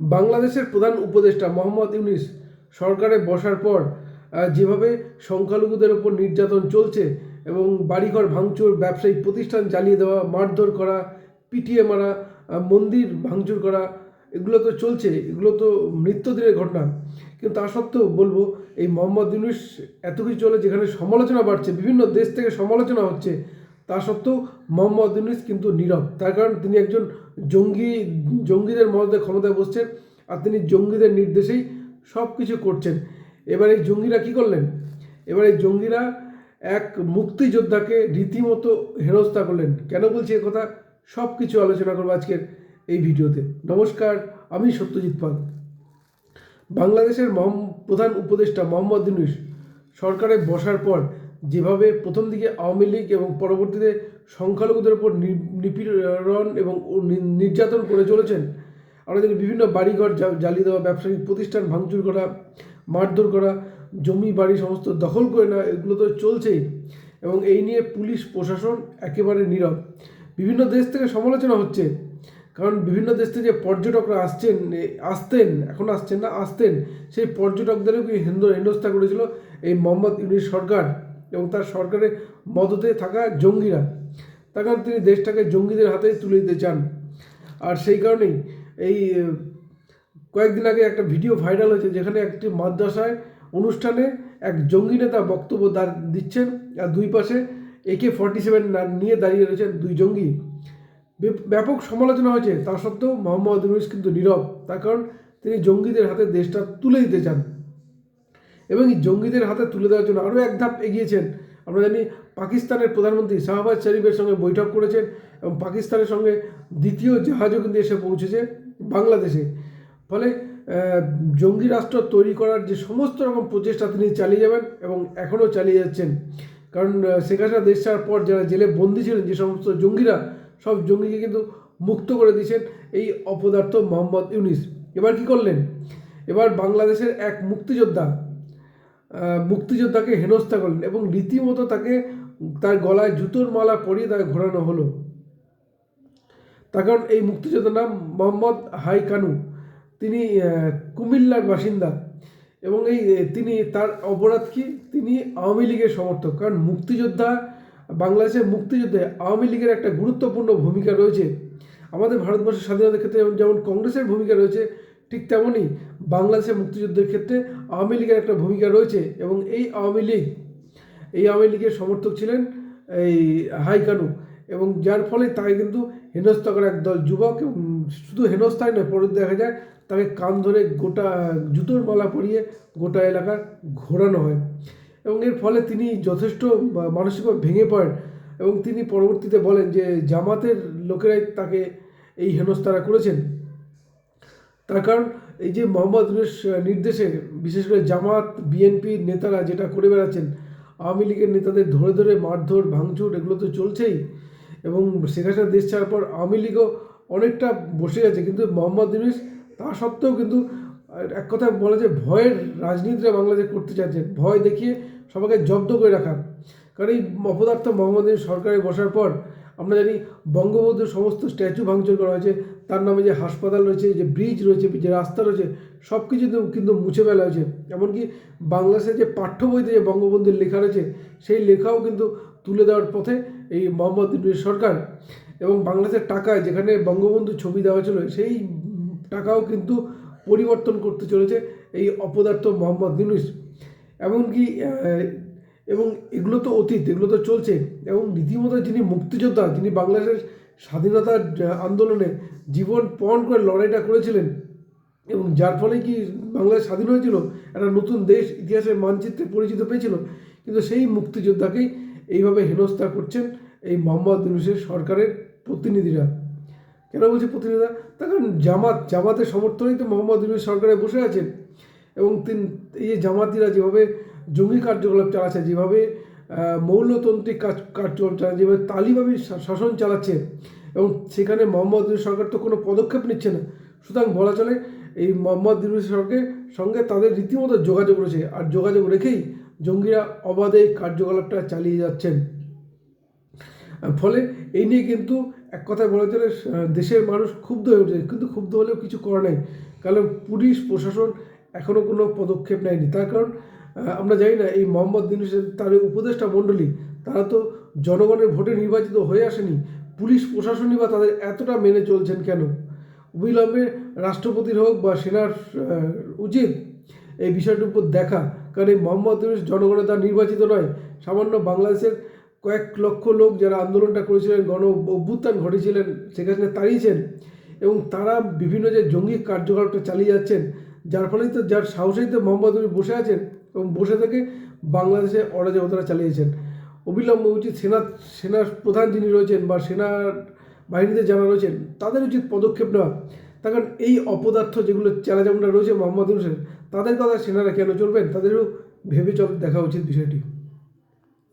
বাংলাদেশের প্রধান উপদেষ্টা মোহাম্মদ ইউনিস সরকারে বসার পর যেভাবে সংখ্যালঘুদের ওপর নির্যাতন চলছে এবং বাড়িঘর ভাঙচুর, ব্যবসায়িক প্রতিষ্ঠান জ্বালিয়ে দেওয়া, মারধর করা, পিটিয়ে মারা মন্দির ভাঙচুর করা, এগুলো তো চলছে, এগুলো তো নিত্যদিনের ঘটনা। কিন্তু তা সত্ত্বেও বলব, এই মোহাম্মদ ইউনুস এত কিছু চলে যেখানে সমালোচনা বাড়ছে, বিভিন্ন দেশ থেকে সমালোচনা হচ্ছে তা সত্ত্বেও মোহাম্মদ ইউনুস কিন্তু নীরব। তার কারণ তিনি একজন জঙ্গি, জঙ্গিদের মদতে ক্ষমতায় বসছেন আর তিনি জঙ্গিদের নির্দেশেই সব কিছু করছেন। এবার এই জঙ্গিরা কি করলেন? এবার এই জঙ্গিরা এক মুক্তিযোদ্ধাকে রীতিমতো হেনস্থা করলেন। কেন বলছি কথা? সব কিছু আলোচনা করব আজকের এই ভিডিওতে। নমস্কার, আমি সত্যজিৎ পাল। বাংলাদেশের প্রধান উপদেষ্টা মোহাম্মদ ইউনুস সরকারে বসার পর যেভাবে প্রথম দিকে আওয়ামী লীগ এবং পরবর্তীতে সংখ্যালঘুদের উপর নিপীড়ন এবং নির্যাতন করে চলেছেন, আমরা জানি বিভিন্ন বাড়িঘর জ্বালিয়ে দেওয়া, ব্যবসায়িক প্রতিষ্ঠান ভাঙচুর করা, মারধর করা, জমি বাড়ি সমস্ত দখল করে নেওয়া, এগুলো তো চলছেই এবং এই নিয়ে পুলিশ, প্রশাসন একেবারে নীরব। বিভিন্ন দেশ থেকে সমালোচনা হচ্ছে, কারণ বিভিন্ন দেশ থেকে পর্যটকরা আসছেন আসতেন, এখন আসছেন না, আসতেন, সেই পর্যটকদেরও কি হিন্দু হেনস্থা করেছিল এই মোহাম্মদ ইউনিস সরকার? এবং তার সরকারের মদতে থাকা জঙ্গিরা। তার কারণ তিনি দেশটাকে জঙ্গিদের হাতে তুলে দিতে চান। আর সেই কারণেই এই কয়েকদিন আগে একটা ভিডিও ভাইরাল হয়েছে যেখানে একটি মাদ্রাসায় অনুষ্ঠানে এক জঙ্গি নেতা বক্তব্য দিচ্ছেন। আর দুই পাশে একে ফর্টি সেভেন নিয়ে দাঁড়িয়ে রয়েছেন দুই জঙ্গি। ব্যাপক সমালোচনা হয়েছে। তা সত্ত্বেও মোহাম্মদ ইউনুস কিন্তু নীরব। তার কারণ তিনি জঙ্গিদের হাতে দেশটা তুলে দিতে চান। এবং এই জঙ্গিদের হাতে তুলে দেওয়ার জন্য আরও এক ধাপ এগিয়েছেন। আমরা জানি পাকিস্তানের প্রধানমন্ত্রী শাহবাজ শরীফের সঙ্গে বৈঠক করেছেন এবং পাকিস্তানের সঙ্গে দ্বিতীয় জাহাজও কিন্তু এসে পৌঁছেছে বাংলাদেশে। ফলে জঙ্গি রাষ্ট্র তৈরি করার যে সমস্ত রকম প্রচেষ্টা তিনি চালিয়ে যাবেন এবং এখনও চালিয়ে যাচ্ছেন। কারণ শেখ হাসিনা দেশ ছাড়ার পর যারা জেলে বন্দী ছিলেন, যে সমস্ত জঙ্গিরা, সব জঙ্গিকে কিন্তু মুক্ত করে দিয়েছেন এই অপদার্থ মোহাম্মদ ইউনিস। এবার কি করলেন? এবার বাংলাদেশের এক মুক্তিযোদ্ধা মুক্তিযোদ্ধাকে হেনস্থা করলেন এবং রীতিমতো তাকে তার গলায় জুতোর মালা পরিয়ে তাকে ঘোরানো হলো। তার কারণ এই মুক্তিযোদ্ধার নাম মোহাম্মদ হাই কানু তিনি কুমিল্লার বাসিন্দা এবং এই তিনি তার অপরাধ কি? তিনি আওয়ামী লীগের সমর্থক। কারণ মুক্তিযোদ্ধা, বাংলাদেশের মুক্তিযুদ্ধে আওয়ামী লীগের একটা গুরুত্বপূর্ণ ভূমিকা রয়েছে। আমাদের ভারতবর্ষের স্বাধীনতার ক্ষেত্রে যেমন- যেমন কংগ্রেসের ভূমিকা রয়েছে, ঠিক তেমনই বাংলাদেশের মুক্তিযুদ্ধের ক্ষেত্রে আওয়ামী লীগের একটা ভূমিকা রয়েছে এবং এই আওয়ামী লীগ, এই আওয়ামী লীগের সমর্থক ছিলেন এই হাইকানু এবং যার ফলে তাকে কিন্তু হেনস্থা করা একদল যুবক শুধু হেনস্থায় নয়, পরে দেখা যায় তাকে কান ধরে গোটা জুতোর মালা পরিয়ে গোটা এলাকা ঘোরানো হয় এবং এর ফলে তিনি যথেষ্ট মানসিকভাবে ভেঙে পড়েন এবং তিনি পরবর্তীতে বলেন যে জামাতের লোকেরাই তাকে এই হেনস্থারা করেছেন। তার কারণ এই যে মোহাম্মদ নির্দেশে বিশেষ করে জামাত বিএনপির নেতারা যেটা করে বেড়াচ্ছেন, আওয়ামী লীগের নেতাদের ধরে ধরে মারধর, ভাঙচুর, এগুলো তো চলছেই। এবং শেখ হাসিনা দেশ ছাড়ার পর আওয়ামী লীগও অনেকটা বসে গেছে কিন্তু মোহাম্মদ ইউনুস তা সত্ত্বেও কিন্তু এক কথা বলা যায়, ভয়ের রাজনীতিটা বাংলাদেশ করতে চাচ্ছেন ভয় দেখিয়ে সবাইকে জব্দ করে রাখা। কারণ এই অপদার্থ মোহাম্মদ সরকারে বসার পর আমরা জানি বঙ্গবন্ধুর সমস্ত স্ট্যাচু ভাঙচুর করা হয়েছে, তার নামে যে হাসপাতাল রয়েছে, যে ব্রিজ রয়েছে, যে রাস্তা রয়েছে সব কিছু কিন্তু মুছে ফেলা হয়েছে। এমনকি বাংলাদেশের যে পাঠ্য বইতে যে বঙ্গবন্ধুর লেখা রয়েছে, সেই লেখাও কিন্তু তুলে দেওয়ার পথে এই মোহাম্মদ ইউনুস সরকার। এবং বাংলাদেশের টাকায় যেখানে বঙ্গবন্ধুর ছবি দেওয়া ছিল সেই টাকাও কিন্তু পরিবর্তন করতে চলেছে এই অপদার্থ মোহাম্মদ ইউনুস। এমনকি এবং এগুলো তো অতীত, এগুলো তো চলছে। এবং রীতিমতো যিনি মুক্তিযোদ্ধা, যিনি বাংলাদেশের স্বাধীনতার আন্দোলনে জীবন পণ করে লড়াইটা করেছিলেন এবং যার ফলে কি বাংলাদেশ স্বাধীন হয়েছিল, একটা নতুন দেশ, ইতিহাসের মানচিত্রে পরিচিত পেয়েছিল, কিন্তু সেই মুক্তিযোদ্ধাকেই এইভাবে হেনস্থা করছেন এই মোহাম্মদ ইউনুসের সরকারের প্রতিনিধিরা। কেন বলছি প্রতিনিধিরা? তার কারণ জামাত, জামাতের সমর্থনেই তো মোহাম্মদ ইউনুস সরকারে বসে আছেন। এবং তিনি, এই যে জামাতিরা যেভাবে জঙ্গি কার্যকলাপ চালাচ্ছে, যেভাবে মৌলতান্ত্রিক কাজ, কার্যকলাপ চালাচ্ছে, যেভাবে তালিবাবি শাসন চালাচ্ছে, এবং সেখানে মোহাম্মদ সরকার তো কোনো পদক্ষেপ নিচ্ছে না। সুতরাং বলা চলে, এই মোহাম্মদ ইউনুস সরকারের সঙ্গে তাদের রীতিমতো যোগাযোগ রয়েছে, আর যোগাযোগ রেখেই জঙ্গিরা অবাধে কার্যকলাপটা চালিয়ে যাচ্ছেন। ফলে এই নিয়ে কিন্তু এক কথায় বলা চলে দেশের মানুষ ক্ষুব্ধ হয়ে উঠেছে, কিন্তু ক্ষুব্ধ হলেও কিছু করার নেই। কারণ পুলিশ, প্রশাসন এখনও কোনো পদক্ষেপ নেয়নি। তার কারণ আমরা জানি না, এই মোহাম্মদ ইউনুসের তার উপদেষ্টা মণ্ডলী, তারা তো জনগণের ভোটে নির্বাচিত হয়ে আসেনি। পুলিশ প্রশাসনই বা তাদের এতটা মেনে চলছেন কেন? অবিলম্বে রাষ্ট্রপতির হোক বা সেনার উচিত এই বিষয়টির উপর দেখা। কারণ এই মোহাম্মদ ইউনুস জনগণের দ্বারা নির্বাচিত নয়, সামান্য বাংলাদেশের কয়েক লক্ষ লোক যারা আন্দোলনটা করেছিলেন, গণ অভ্যুত্থান ঘটেছিলেন সেখানে তাড়িয়েছেন, এবং তারা বিভিন্ন যে জঙ্গি কার্যকলাপটা চালিয়ে যাচ্ছেন, যার ফলেই তো, যার সাহসেই তো মোহাম্মদ বসে আছেন এবং বসে থেকে বাংলাদেশে অরাজকতা চালিয়েছেন। অবিলম্বে উচিত সেনা সেনার প্রধান যিনি রয়েছেন বা সেনার বাহিনীতে যারা রয়েছেন, তাদের উচিত পদক্ষেপ নেওয়া। তার কারণ এই অপদার্থ যেগুলো চ্যালেঞ্জটা রয়েছে মোহাম্মদ হোসেন তাদের কথা সেনারা কেন চলবেন? তাদেরও ভেবে চল দেখা উচিত বিষয়টি।